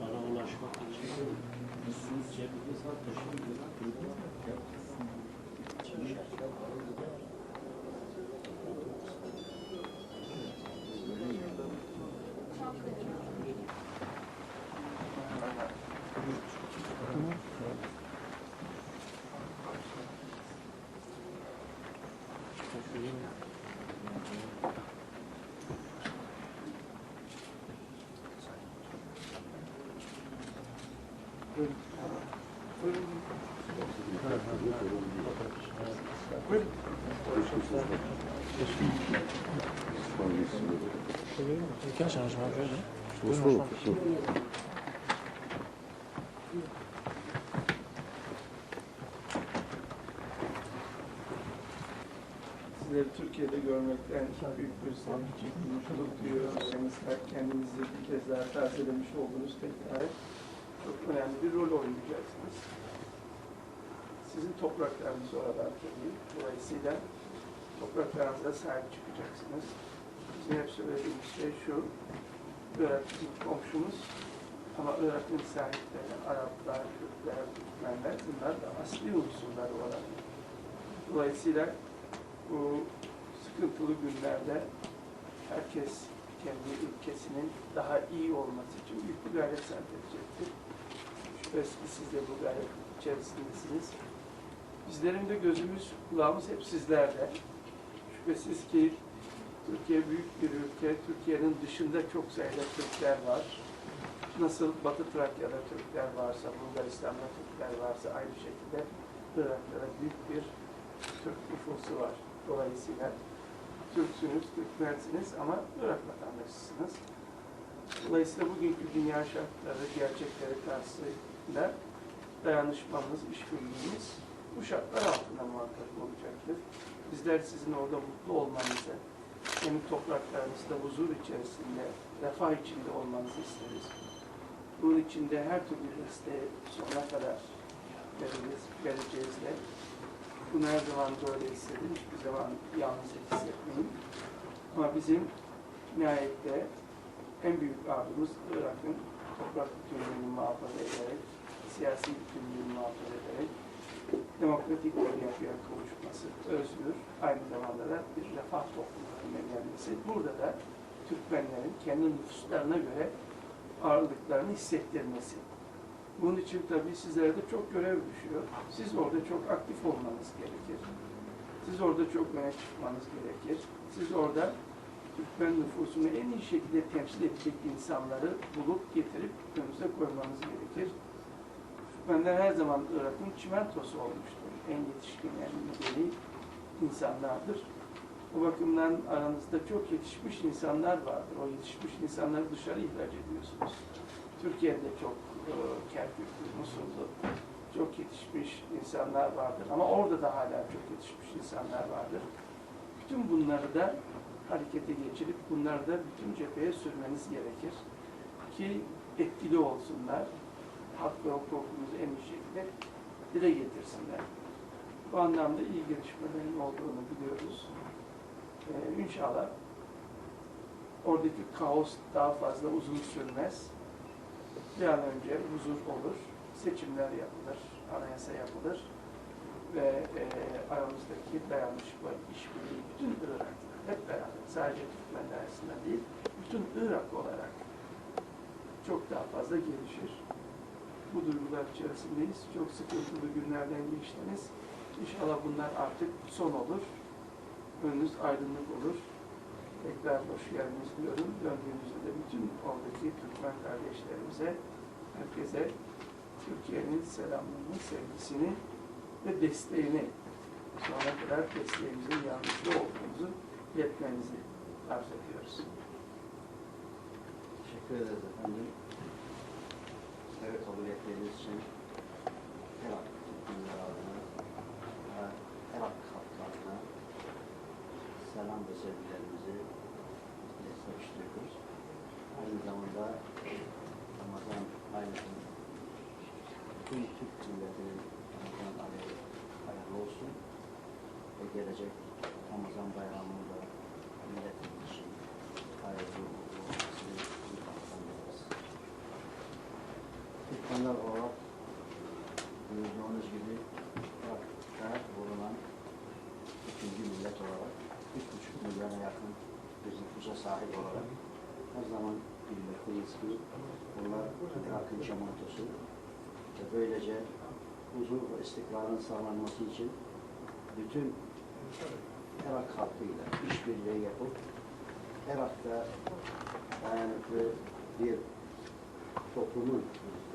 Bana ulaşmak için. cebimiz Aucun changement. Bonsoir. Sizleri Türkiye'de görmekten büyük bir sevinç, mutluluk. Kendinizden kendinizi bir kez daha tazelemiş olduğunuz tekrar çok önemli bir rol oynayacaksınız. Sizin topraklarınız oradan tabii. Dolayısıyla topraklarınıza sahip çıkacaksınız. Bizim hep söylediğimiz şey şu, Irak komşumuz ama Irak'ın sahipleri Araplar, Kürtler, Türkmenler bunlar da asli unsurlar olarak. Dolayısıyla bu sıkıntılı günlerde herkes kendi ülkesinin daha iyi olması için büyük bir gayret sarf edecektir. Ki siz de bu gayret içerisindesiniz. Bizlerin de gözümüz, kulağımız hep sizlerde. Şüphesiz ki Türkiye büyük bir ülke. Türkiye'nin dışında çok sayıda Türkler var. Nasıl Batı Trakya'da Türkler varsa, Bulgaristan'da Türkler varsa aynı şekilde Irak'ta büyük bir Türk nüfusu var. Dolayısıyla Türksünüz, Türkmensiniz ama Irak vatandaşısınız. Dolayısıyla bugünkü dünya şartları, gerçekleri karşısında dayanışmamız, işbirliğimiz bu şartlar altında muhakkak olacaktır. Bizler sizin orada mutlu olmanızı, kendi topraklarınızda huzur içerisinde, refah içinde olmanızı isteriz. Bunun için de her türlü desteği sonuna kadar veririz, vereceğiz de. Bunu her zaman böyle istedim. Hiçbir zaman yalnız hissetmeyin. Ama bizim nihayette en büyük ardımız Irak'ın toprak bütünlüğünü muhafaza ederek, siyasi bütünlüğünü muhafaza ederek, demokratik yapıya kavuşması, özgür, aynı zamanda da bir refah toplumuna gelmesi. Burada da Türkmenlerin kendi nüfuslarına göre ağırlıklarını hissettirmesi. Bunun için tabii sizlere de çok görev düşüyor. Siz orada çok aktif olmanız gerekir. Siz orada çok öne çıkmanız gerekir. Siz orada Türkmen nüfusunu en iyi şekilde temsil edecek insanları bulup getirip önünüze koymanız gerekir. Türkmenler her zaman Irak'ın çimentosu olmuştur. En yetişkin, en medeni insanlardır. Bu bakımdan aranızda çok yetişmiş insanlar vardır. O yetişmiş insanları dışarı ihraç ediyorsunuz. Türkiye'de çok e, Kerkük'lü, Musul'lu çok yetişmiş insanlar vardır. Ama orada da hala çok yetişmiş insanlar vardır. Bütün bunları da harekete geçirip bunları da bütün cepheye sürmeniz gerekir. Ki etkili olsunlar. Hak ve hukukumuzu en iyi şekilde dile getirsinler. Bu anlamda iyi gelişmelerin olduğunu biliyoruz. Ee, inşallah oradaki kaos daha fazla uzun sürmez. Bir an önce huzur olur, seçimler yapılır, anayasa yapılır ve e, aramızdaki dayanışma, işbirliği bütün Irak'ta hep beraber, sadece Türkmenler arasında değil, bütün Irak olarak çok daha fazla gelişir. Bu duygular içerisindeyiz. Çok sıkıntılı günlerden geçtiniz. İnşallah bunlar artık son olur. Önünüz aydınlık olur. Tekrar hoş geldiniz diyorum. Döndüğümüzde de bütün oradaki Türkmen kardeşlerimize, herkese Türkiye'nin selamını, sevgisini ve desteğini sonuna kadar desteğimizin yanınızda olduğumuzu iletmenizi arz ediyoruz. Teşekkür ederiz efendim. Bizleri kabul ettiğiniz için Irak Türkmenler adına ve Irak halklarına selam ve sevgilerimizi destekliyoruz. Aynı zamanda Tüm Türk milletinin Ramazan ayı hayırlı olsun ve gelecek Ramazan bayramında milletimiz için hayırlı olmasını dileriz. Türkmenler olarak duyduğunuz gibi Irak'ta bulunan ikinci millet olarak üç buçuk milyona yakın bir nüfusa sahip olarak her zaman birlikteyiz ki bunlar Irak'ın çamantosu ve böylece huzur ve istikrarın sağlanması için bütün Irak halkıyla işbirliği yapıp Irak'ta dayanıklı bir toplumun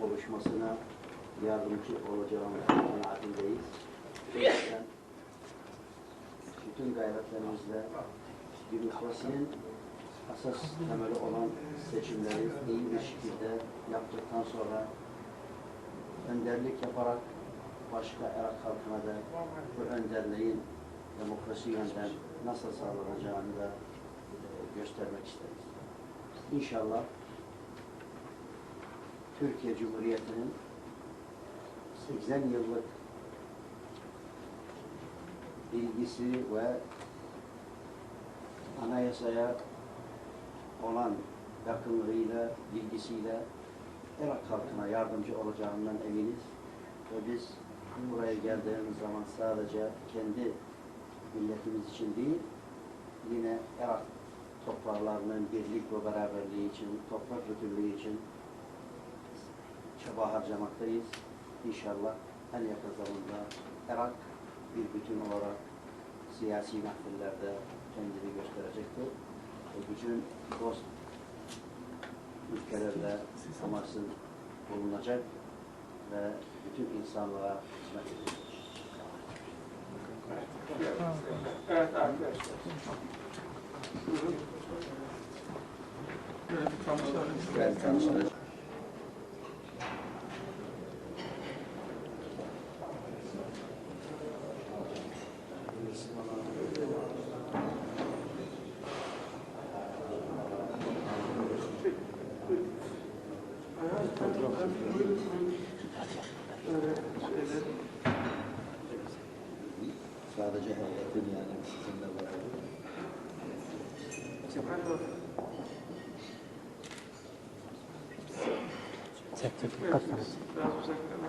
oluşmasına yardımcı olacağımız kanaatindeyiz. Yüzden bütün gayretlerimizle demokrasinin asas temeli olan seçimleri iyi bir şekilde yaptıktan sonra önderlik yaparak başka Irak halkına da bu önderliğin demokrasi yönden nasıl sağlanacağını da e, göstermek isteriz. İnşallah Türkiye Cumhuriyeti'nin 80 yıllık bilgisi ve anayasaya olan yakınlığıyla, bilgisiyle Irak halkına yardımcı olacağından eminiz. Ve biz buraya geldiğimiz zaman sadece kendi milletimiz için değil, yine Irak topraklarının birlik ve beraberliği için, toprak bütünlüğü için çaba harcamaktayız. İnşallah en yakın zamanda Irak bir bütün olarak siyasi mahfillerde kendini gösterecektir. Bütün dost ülkelerle temasın bulunacak ve bütün insanlığa hizmet edecek. Evet arkadaşlar. Evet, tanışalım. Sadece heyetin yani sizinle beraber. Sertifikat Biraz uzaktan.